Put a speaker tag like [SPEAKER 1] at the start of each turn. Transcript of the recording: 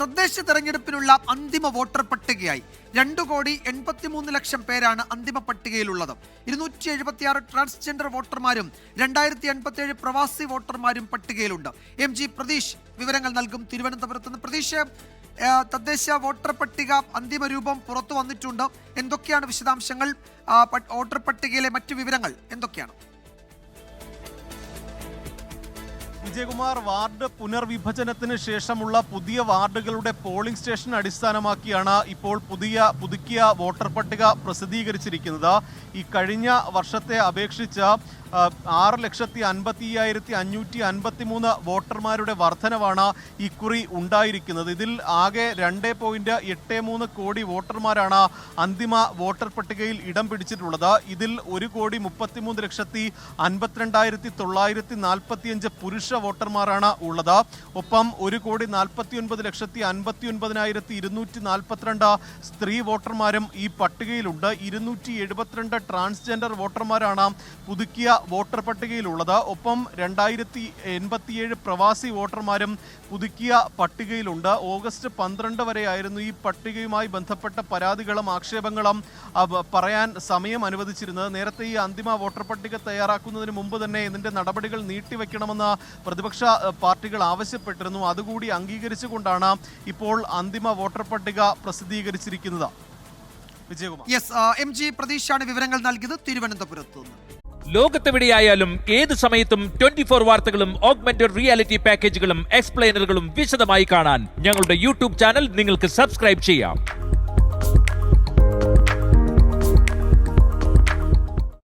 [SPEAKER 1] തദ്ദേശ തെരഞ്ഞെടുപ്പിനുള്ള അന്തിമ വോട്ടർ പട്ടികയായി. രണ്ടു കോടി എൺപത്തിമൂന്ന് ലക്ഷം പേരാണ് അന്തിമ പട്ടികയിലുള്ളത്. ഇരുന്നൂറ്റി എഴുപത്തിയാറ് ട്രാൻസ്ജെൻഡർ വോട്ടർമാരും രണ്ടായിരത്തി എൺപത്തിയേഴ് പ്രവാസി വോട്ടർമാരും പട്ടികയിലുണ്ട്. എം ജി പ്രതീഷ് വിവരങ്ങൾ നൽകും തിരുവനന്തപുരത്ത് നിന്ന്. പ്രതീഷ് തദ്ദേശ വോട്ടർ പട്ടിക അന്തിമ രൂപം പുറത്തു വന്നിട്ടുണ്ട്. എന്തൊക്കെയാണ് വിശദാംശങ്ങൾ? വോട്ടർ പട്ടികയിലെ മറ്റു വിവരങ്ങൾ എന്തൊക്കെയാണ്?
[SPEAKER 2] വിജയകുമാർ വാർഡ് പുനർവിഭജനത്തിന് ശേഷമുള്ള പുതിയ വാർഡുകളുടെ പോളിംഗ് സ്റ്റേഷൻ അടിസ്ഥാനമാക്കിയാണ് ഇപ്പോൾ പുതിയ പുതുക്കിയ വോട്ടർ പട്ടിക പ്രസിദ്ധീകരിച്ചിരിക്കുന്നത്. ഈ കഴിഞ്ഞ വർഷത്തെ അപേക്ഷിച്ച് ആറ് ലക്ഷത്തി അൻപത്തി അയ്യായിരത്തി അഞ്ഞൂറ്റി അൻപത്തി മൂന്ന് വോട്ടർമാരുടെ വർധനവാണ് ഇക്കുറി ഉണ്ടായിരിക്കുന്നത്. ഇതിൽ ആകെ രണ്ട് പോയിന്റ് എട്ട് മൂന്ന് കോടി വോട്ടർമാരാണ് അന്തിമ വോട്ടർ പട്ടികയിൽ ഇടം പിടിച്ചിട്ടുള്ളത്. ഇതിൽ ഒരു കോടി മുപ്പത്തിമൂന്ന് ലക്ഷത്തി അൻപത്തിരണ്ടായിരത്തി തൊള്ളായിരത്തി നാൽപ്പത്തിയഞ്ച് പുരുഷ വോട്ടർമാരാണ് ഉള്ളത്. ഒപ്പം ഒരു കോടി നാൽപ്പത്തി ഒൻപത് ലക്ഷത്തി അൻപത്തി ഒൻപതിനായിരത്തി ഇരുന്നൂറ്റി നാൽപ്പത്തിരണ്ട് സ്ത്രീ വോട്ടർമാരും ഈ പട്ടികയിലുണ്ട്. ഇരുന്നൂറ്റി എഴുപത്തിരണ്ട് ട്രാൻസ്ജെൻഡർ വോട്ടർമാരാണ് പുതുക്കിയ വോട്ടർ പട്ടികയിലുള്ളത്. ഒപ്പം രണ്ടായിരത്തി എൺപത്തിയേഴ് പ്രവാസി വോട്ടർമാരും പുതുക്കിയ പട്ടികയിലുണ്ട്. ഓഗസ്റ്റ് പന്ത്രണ്ട് വരെയായിരുന്നു ഈ പട്ടികയുമായി ബന്ധപ്പെട്ട പരാതികളും ആക്ഷേപങ്ങളും പറയാൻ സമയം അനുവദിച്ചിരുന്നത്. നേരത്തെ ഈ അന്തിമ വോട്ടർ പട്ടിക തയ്യാറാക്കുന്നതിന് മുമ്പ് തന്നെ ഇതിന്റെ നടപടികൾ നീട്ടിവെക്കണമെന്ന് പ്രതിപക്ഷ പാർട്ടികൾ ആവശ്യപ്പെട്ടിരുന്നു. അതുകൂടി അംഗീകരിച്ചുകൊണ്ടാണ് ഇപ്പോൾ അന്തിമ വോട്ടർ പട്ടിക പ്രസിദ്ധീകരിച്ചിരിക്കുന്നത്. വിജയകുമാർ.
[SPEAKER 1] യെസ് എം ജി പ്രതീഷാണ് വിവരങ്ങൾ നൽകിയത് തിരുവനന്തപുരത്ത് നിന്ന്.
[SPEAKER 3] ലോകത്തെവിടെയായാലും ഏത് സമയത്തും ട്വന്റി ഫോർ വാർത്തകളും ഓഗ്മെന്റഡ് റിയാലിറ്റി പാക്കേജുകളും എക്സ്പ്ലെയിനറുകളും വിശദമായി കാണാൻ ഞങ്ങളുടെ യൂട്യൂബ് ചാനൽ നിങ്ങൾക്ക് സബ്സ്ക്രൈബ് ചെയ്യാം.